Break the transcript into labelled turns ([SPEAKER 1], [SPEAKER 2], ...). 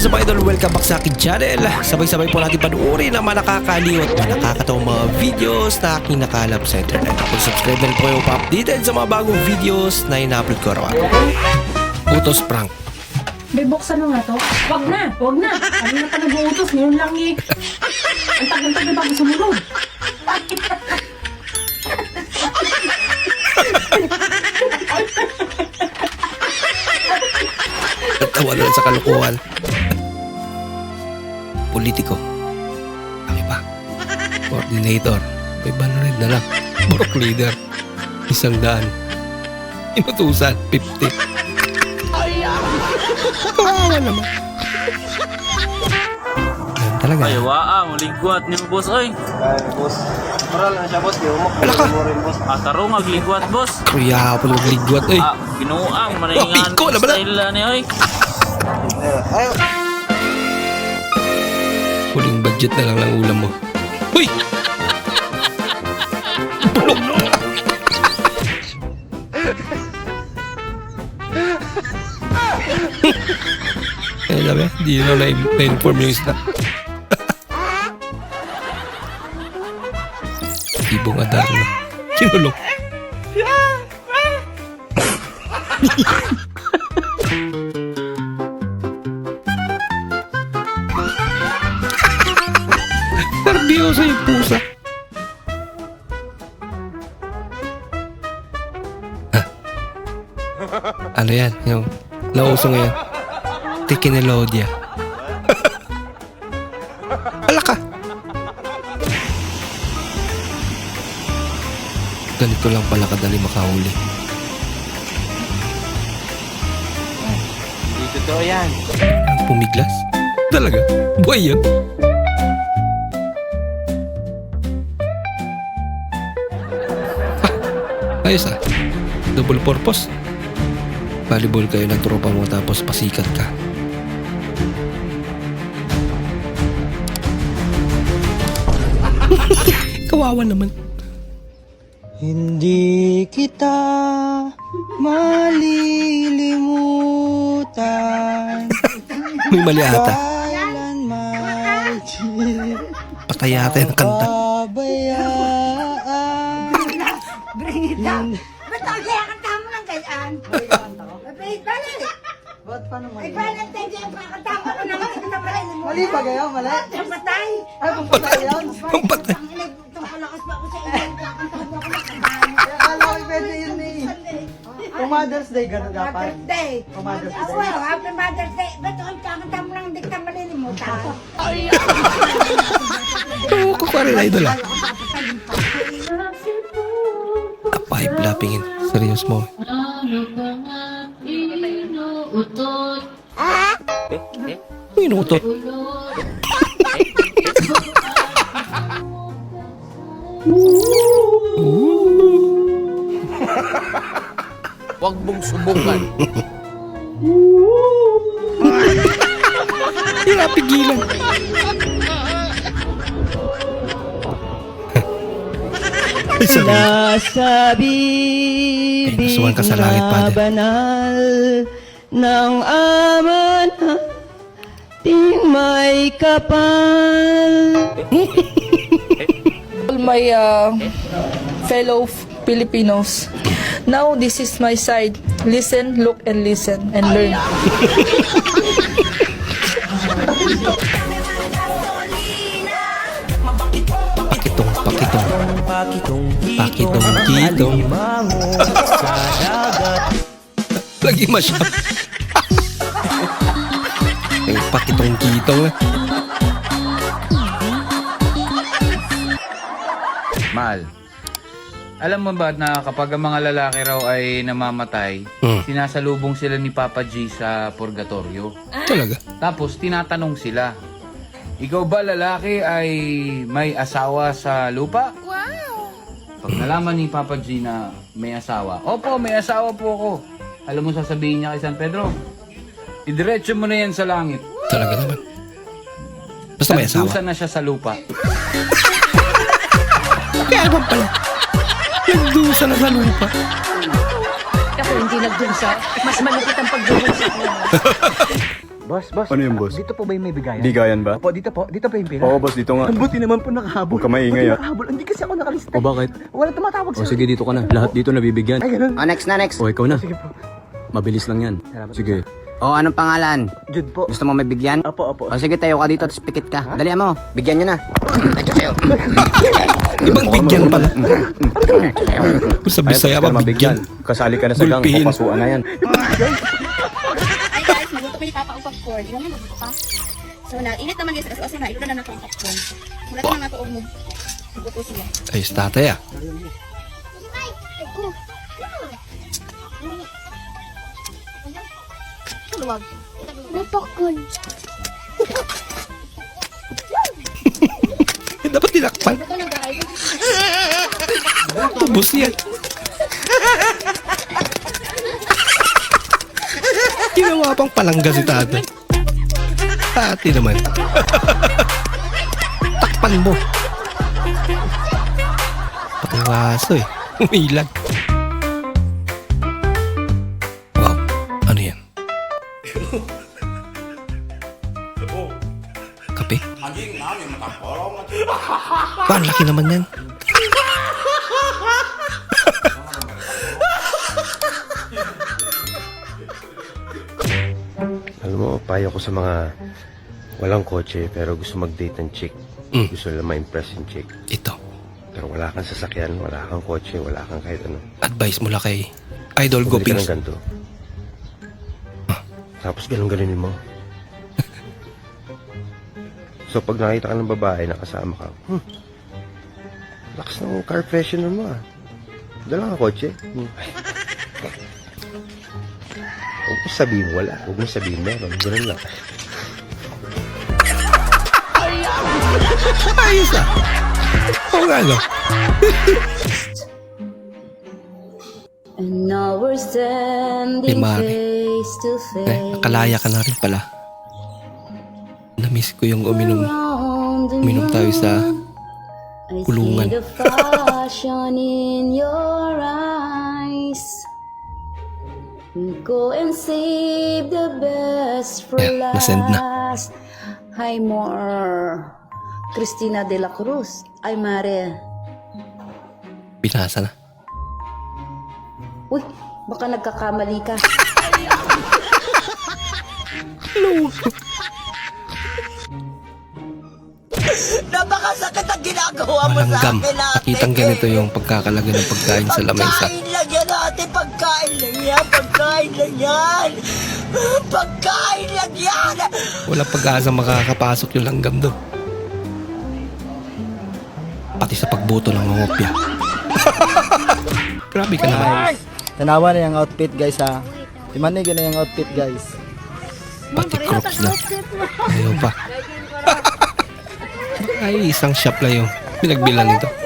[SPEAKER 1] is up idol? Welcome back sa akin channel. Sabay-sabay po natin panuorin ang mga nakakaliw at mga nakakatawang mga videos na aking nakalap sa internet. Kung subscribe na rin po kayo pa-updated sa mga bagong videos na ina-upload ko araw Utos prank.
[SPEAKER 2] May buksan mo nga to. Wag na, wag na. Ano na ka nag-uutos? Ngayon lang eh. Ang tagal-tagal bago sumunod.
[SPEAKER 1] Nagtawa na lang sa kalukuhan. Politiko. Kami pa. Coordinator. May banred na lang. Borok leader. Isang daan. Inutusan. 50. Kawawa naman. Yan talaga.
[SPEAKER 3] Ay, waang, lingkwat ni boss, oy.
[SPEAKER 4] Ay, boss. Moral na siya, boss. Di umok.
[SPEAKER 1] Wala ka.
[SPEAKER 4] Boss.
[SPEAKER 3] Atarong ang lingkwat, boss.
[SPEAKER 1] Kuya po magligwat. Ay.
[SPEAKER 3] Ah, binuang,
[SPEAKER 1] Oh,
[SPEAKER 3] manaingan
[SPEAKER 1] ikaw na ba
[SPEAKER 3] style na ni, oy.
[SPEAKER 4] Ay,
[SPEAKER 1] Huling budget na lang ng ulam mo. Uy! Bulok! Ay, sabi, hindi na na- na-inform yung isa. Ibong adar na. Nervyoso yung pusa. Ah. Ano yan? Yung nauso ngayon. Tekinolodya. Ala ka! Ganito lang pala kadali makahuli.
[SPEAKER 4] di totoo yan.
[SPEAKER 1] Ang pumiglas? Talaga? Buhay yan? Ayos ah. Double purpose. Volleyball kayo ng tropa mo tapos pasikat ka. Kawawa naman.
[SPEAKER 4] Hindi kita malilimutan.
[SPEAKER 1] May mali ata. Patay ata yung kanta.
[SPEAKER 5] Brita! Ba't ako kaya kanta mo ng ganyan? Ay, bali!
[SPEAKER 4] Ba't pa naman?
[SPEAKER 5] Ay, bali ang tedya pa kanta ko naman hindi na pala mo.
[SPEAKER 4] Mali ba kayo? Mali?
[SPEAKER 5] Sa patay!
[SPEAKER 4] Ay, kung patay yun.
[SPEAKER 1] Ang patay.
[SPEAKER 5] Ang ilag, itong palakas pa ako sa iyo. Kakanta mo ako ng kantahan.
[SPEAKER 4] Kaya akala ko pwede yun eh. Kung Mother's Day, gano'n dapat.
[SPEAKER 5] Mother's Day!
[SPEAKER 4] Oh, Mother's
[SPEAKER 5] Oh,
[SPEAKER 4] Day.
[SPEAKER 5] well, happy Mother's Day! Ba't ako kakanta mo lang hindi ka malilimutan?
[SPEAKER 1] Oo, kukwari na idol ah. Pipe lappingin. Serious mo. Ano inuutot?
[SPEAKER 3] Huwag mong subukan.
[SPEAKER 1] Hindi na
[SPEAKER 6] Nasa bibig
[SPEAKER 1] ka sa langit,
[SPEAKER 6] na banal ng ama nating may kapal.
[SPEAKER 7] all my uh, fellow Filipinos. Now this is my side. Listen, look, and listen, and learn.
[SPEAKER 1] Pakitong, pakitong. Pakitong, kitong. Lagi masyap. Ay, pakitong, kitong ah.
[SPEAKER 8] Mahal. Alam mo ba na kapag ang mga lalaki raw ay namamatay,
[SPEAKER 1] Hmm.
[SPEAKER 8] sinasalubong sila ni Papa G sa purgatorio.
[SPEAKER 1] Talaga?
[SPEAKER 8] Tapos tinatanong sila, ikaw ba lalaki ay may asawa sa lupa? Wow! Pag nalaman ni Papa G na may asawa, Opo, may asawa po ako. Alam mo sasabihin niya kay San Pedro, idiretso mo na yan sa langit.
[SPEAKER 1] Talaga naman. Basta may asawa.
[SPEAKER 8] Nagdusa na siya sa lupa.
[SPEAKER 1] Kaya naman pala. Nagdusa na sa lupa.
[SPEAKER 2] Ako hindi nagdunsa. Mas malupit ang pagdunsa ko.
[SPEAKER 4] Boss, boss.
[SPEAKER 9] Ano yun, boss?
[SPEAKER 4] Dito po ba yung may bigayan?
[SPEAKER 9] Bigayan ba?
[SPEAKER 4] Opo, dito po. Dito po yung pera.
[SPEAKER 9] Oo, boss, dito nga.
[SPEAKER 4] Ang buti naman po nakahabol.
[SPEAKER 9] Huwag ka maingay, ah.
[SPEAKER 4] nakahabol. Hindi kasi ako nakalista.
[SPEAKER 9] O bakit?
[SPEAKER 4] Wala tumatawag
[SPEAKER 9] O sige, dito ka na. Lahat dito nabibigyan.
[SPEAKER 4] Ay, ganun.
[SPEAKER 10] Oh, next na, next.
[SPEAKER 9] O ikaw na.
[SPEAKER 4] Sige po.
[SPEAKER 9] Mabilis lang yan. Sige.
[SPEAKER 10] Oh, anong pangalan?
[SPEAKER 4] Jude po.
[SPEAKER 10] Gusto mo mabigyan?
[SPEAKER 4] Opo, opo.
[SPEAKER 10] O sige, tayo ka dito, tapos pikit ka. Dalihan mo, bigyan nyo na. Ito sa'yo.
[SPEAKER 1] Ibang bigyan pala. Sa Bisaya ba
[SPEAKER 9] mabigyan.
[SPEAKER 1] bigyan?
[SPEAKER 9] Kasali ka na sa gang.
[SPEAKER 1] Gulpihin.
[SPEAKER 9] Papasuan na yan.
[SPEAKER 11] Ay pa ni Papa og popcorn. Ilan na magluto pa? So na, init naman guys, kasi na, ilo na na ang popcorn. Mula na nga to og mo. Magluto siya.
[SPEAKER 1] Ayos tatay ah.
[SPEAKER 11] Luwag. May popcorn.
[SPEAKER 1] Dapat tinakpan. Ubus yan. Pang palangga si tatay. Ate naman. Takpan mo. Pati yung aso eh. Umilag. Wow. Ano yan? Kape? Ang laki naman yan.
[SPEAKER 12] Payo ko sa mga walang kotse pero gusto mag-date ng chick.
[SPEAKER 1] Mm.
[SPEAKER 12] Gusto nila ma-impress yung chick.
[SPEAKER 1] Ito.
[SPEAKER 12] Pero wala kang sasakyan, wala kang kotse, wala kang kahit ano.
[SPEAKER 1] Advice mula kay Idol
[SPEAKER 12] Bumili ka
[SPEAKER 1] Gopings.
[SPEAKER 12] ng ganito. Tapos ganun-ganunin mo. so pag nakita ka ng babae na kasama ka, hmm, lakas ng car freshener mo ah. Dala ka kotse. Hmm. Huwag mo sabihin wala. Huwag mo sabihin meron. Ganun lang.
[SPEAKER 1] Ayos ah. Oo nga no.
[SPEAKER 11] And now we're standing face
[SPEAKER 1] Eh, nakalaya ka na rin pala. Namiss ko yung uminom. Uminom tayo sa
[SPEAKER 11] I
[SPEAKER 1] kulungan.
[SPEAKER 11] Go and save the best for
[SPEAKER 1] Ayan,
[SPEAKER 11] last.
[SPEAKER 1] nasend na.
[SPEAKER 11] Hi, more. Cristina de la Cruz. Ay, Mare.
[SPEAKER 1] Binasa na.
[SPEAKER 11] Uy, baka nagkakamali ka.
[SPEAKER 5] Napakasakit ang ginagawa mo sa
[SPEAKER 1] Malanggam.
[SPEAKER 5] akin ate.
[SPEAKER 1] Nakitang ganito yung pagkakalaga ng pagkain sa lamesa.
[SPEAKER 5] Pagkain lang yan ate, pagkain lang yan, pagkain lang yan. Pagkain lang yan.
[SPEAKER 1] Wala pag-asa makakapasok yung langgam doon. Pati sa pagbuto ng ngopya. Grabe ka naman.
[SPEAKER 4] Tanawa na yung outfit guys ha. Timanig na yung outfit guys.
[SPEAKER 1] Pati crocs na. Ayaw pa. Ay, isang shop lang yung pinagbilan nito.